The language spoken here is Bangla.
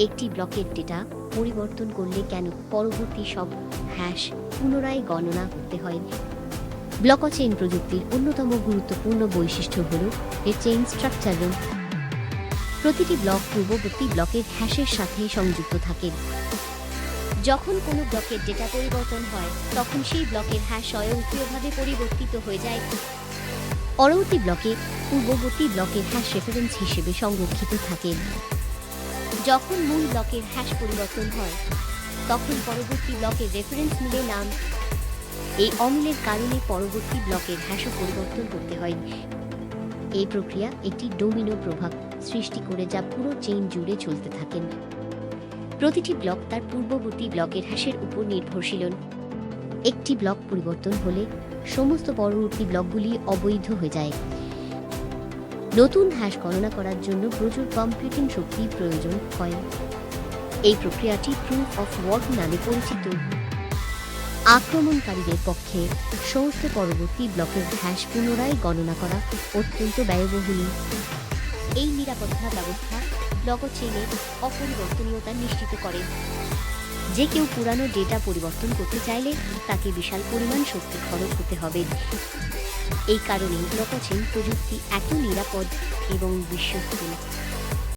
একটি ব্লকের ডেটা পরিবর্তন করলে কেন পরবর্তী সব হ্যাশ পুনরায় গণনা করতে হয়? ব্লকচেইন প্রযুক্তির অন্যতম গুরুত্বপূর্ণ বৈশিষ্ট্য হল এর চেইন স্ট্রাকচার প্রতিটি ব্লক পূর্ববর্তী ব্লকের হ্যাশের সাথে সংযুক্ত থাকে। যখন কোনো ব্লকের ডেটা পরিবর্তন হয়, তখন সেই ব্লকের হ্যাশ স্বয়ংক্রিয়ভাবে পরিবর্তিত হয়ে যায়। পরবর্তী ব্লকে পূর্ববর্তী ব্লকের হ্যাশ রেফারেন্স হিসেবে সংরক্ষিত থাকে। যখন মূল ব্লকের হ্যাশ পরিবর্তন হয়, তখন পরবর্তী ব্লকের রেফারেন্স মিলে নাম, এই অমিলের কারণে পরবর্তী ব্লকের হ্যাশও পরিবর্তন করতে হয়। এই প্রক্রিয়া একটি ডোমিনো প্রভাব সৃষ্টি করে যা পুরো চেইন জুড়ে চলতে থাকেন প্রতিটি ব্লক তার পূর্ববর্তী ব্লকের হ্যাশের উপর নির্ভরশীল। একটি ব্লক পরিবর্তন হলে সমস্ত পরবর্তী ব্লকগুলি অবৈধ হয়ে যায়। নতুন হ্যাশ গণনা করার জন্য প্রচুর কম্পিউটিং শক্তি প্রয়োজন হয়। এই প্রক্রিয়াটি প্রুফ অফ ওয়ার্ক নামে পরিচিত। আক্রমণকারীদের পক্ষে সমস্ত পরবর্তী ব্লকের হ্যাশ পুনরায় গণনা করা অত্যন্ত ব্যয়বহুল এই নিরাপত্তা ব্যবস্থা ব্লকচেইনের অপরিবর্তনীয়তা নিশ্চিত করে। যে কেউ পুরানো ডেটা পরিবর্তন করতে চাইলে তাকে বিশাল পরিমাণ শক্তি খরচ হতে হবে। এই কারণেই ব্লকচেইন প্রযুক্তি এত নিরাপদ এবং বিশ্বস্ত।